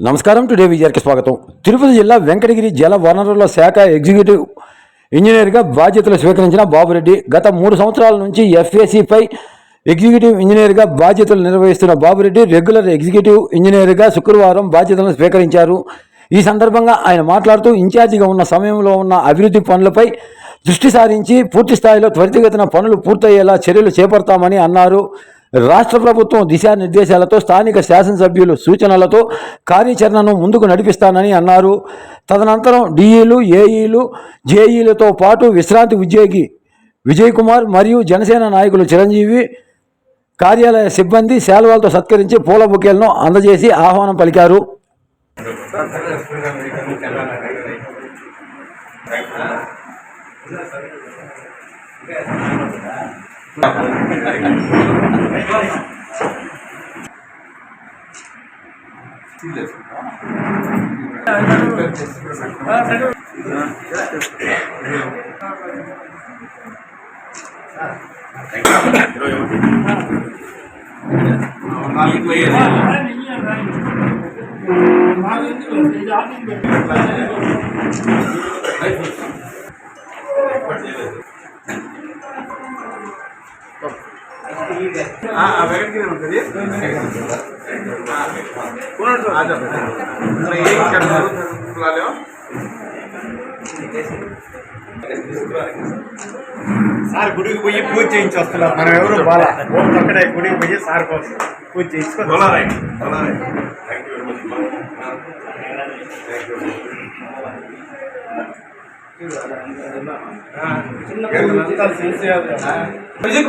నమస్కారం. టుడే విజయానికి స్వాగతం. తిరుపతి జిల్లా వెంకటగిరి జల వనరుల శాఖ ఎగ్జిక్యూటివ్ ఇంజనీర్గా బాధ్యతలు స్వీకరించిన బాబురెడ్డి గత మూడు సంవత్సరాల నుంచి ఎఫ్ఏసిపై ఎగ్జిక్యూటివ్ ఇంజనీర్గా బాధ్యతలు నిర్వహిస్తున్న బాబురెడ్డి రెగ్యులర్ ఎగ్జిక్యూటివ్ ఇంజనీర్గా శుక్రవారం బాధ్యతలను స్వీకరించారు. ఈ సందర్భంగా ఆయన మాట్లాడుతూ ఇన్ఛార్జిగా ఉన్న సమయంలో ఉన్న అభివృద్ధి పనులపై దృష్టి సారించి పూర్తి స్థాయిలో త్వరితగతిన పనులు పూర్తయ్యేలా చర్యలు చేపడతామని అన్నారు. రాష్ట్ర ప్రభుత్వం దిశానిర్దేశాలతో స్థానిక శాసనసభ్యులు సూచనలతో కార్యాచరణను ముందుకు నడిపిస్తానని అన్నారు. తదనంతరం డిఈలు ఏఈలు జేఈలతో పాటు విశ్రాంతి ఉద్యోగి విజయ్ కుమార్ మరియు జనసేన నాయకులు చిరంజీవి కార్యాలయ సిబ్బంది శాల్వాలతో సత్కరించి పూల బుకేలను అందజేసి ఆహ్వానం పలికారు. ये आदमी बैठे हैं भाई साहब भाई साहब వెంకటగిరి ఉంటుంది. సార్. గుడికి పోయి పూజ చేయించి వస్తున్నారు మనం ఎవరు బాల. ఓం అక్కడే గుడికి పోయి సార్ కోసం పూజ చేయించుకో music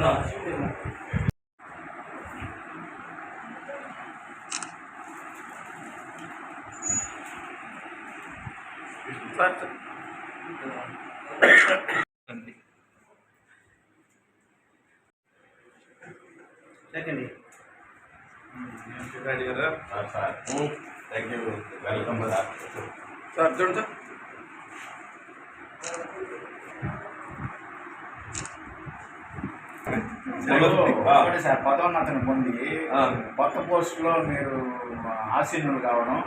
మీకోసము second thank you welcome sir sir చూడండి సార్ Sir పదోన్నతిని పొంది కొత్త పోస్టులో మీరు ఆసీనులు కావడం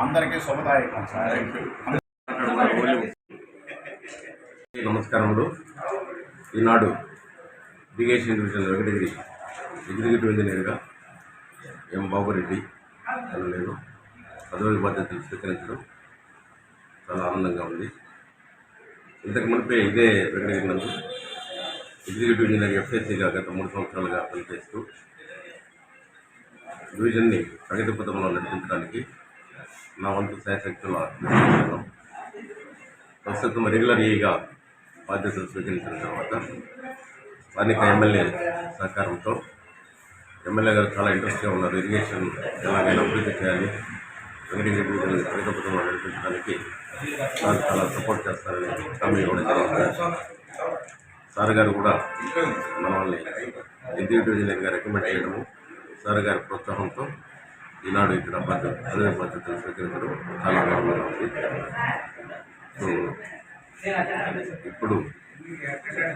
అందరికీ శుభదాయకం సార్. నమస్కారములు. ఈనాడు ఇరిగేషన్ డివిజన్ వెంకటగిరి ఎగ్జిక్యూటివ్ ఇంజనీర్గా ఎం బాబురెడ్డి అని నేను పదవి బాధ్యతలు స్వీకరించడం చాలా ఆనందంగా ఉంది. ఇంతకు మునిపే ఇదే వెంకటగిరి నందు ఎగ్జిక్యూటివ్ ఇంజనీర్ ఎఫ్ఎస్సీగా గత మూడు సంవత్సరాలుగా పనిచేస్తూ డివిజన్ని ప్రగతి పథంలో నడిపించడానికి నా వంతు శాయశక్తుల ప్రస్తుతం రెగ్యులర్ ఏగా బాధ్యతలు స్వీకరించిన తర్వాత స్థానిక ఎమ్మెల్యే సహకారంతో ఎమ్మెల్యే గారు చాలా ఇంట్రెస్ట్గా ఉన్నారు. ఇరిగేషన్ ఎలాగైనా అభివృద్ధి చేయాలి. వెంకటగిరి డివిజన్ ప్రగతి పథంలో నడిపించడానికి నాకు చాలా సపోర్ట్ చేస్తారని హామీ ఇవ్వడం జరుగుతుంది సార్ గారు కూడా మనల్ని ఎగ్జిక్యూటివ్ ఇంజనీర్గా రికమెండ్ చేయడము. సార్ గారి ప్రోత్సాహంతో ఈనాడు ఇక్కడ బాధ్యత పదవి బాధ్యతలు స్వీకరించడం చాలా ఆనందంగా ఉంది. ఇప్పుడు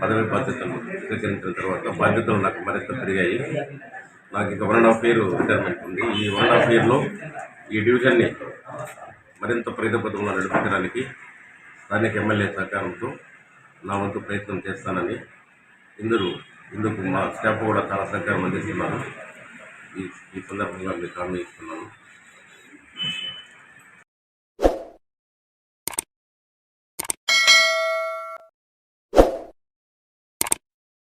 పదవి బాధ్యతలు స్వీకరించిన తర్వాత బాధ్యతలు నాకు మరింత పెరిగాయి. నాకు ఇంకా one and half year retirement ఉంది. ఈ వన్ అండ్ హాఫ్ ఇయర్లో ఈ డివిజన్ని మరింత ప్రగతిపథంలో నడిపించడానికి స్థానిక ఎమ్మెల్యే సహకారంతో నా వంతు ప్రయత్నం చేస్తానని ఇందరూ ఇందుకు మా స్టాఫ్ కూడా చాలా సహకారం అందిస్తున్నారు. ఈ ఈ సందర్భంగా మీకు హామీ ఇస్తున్నాను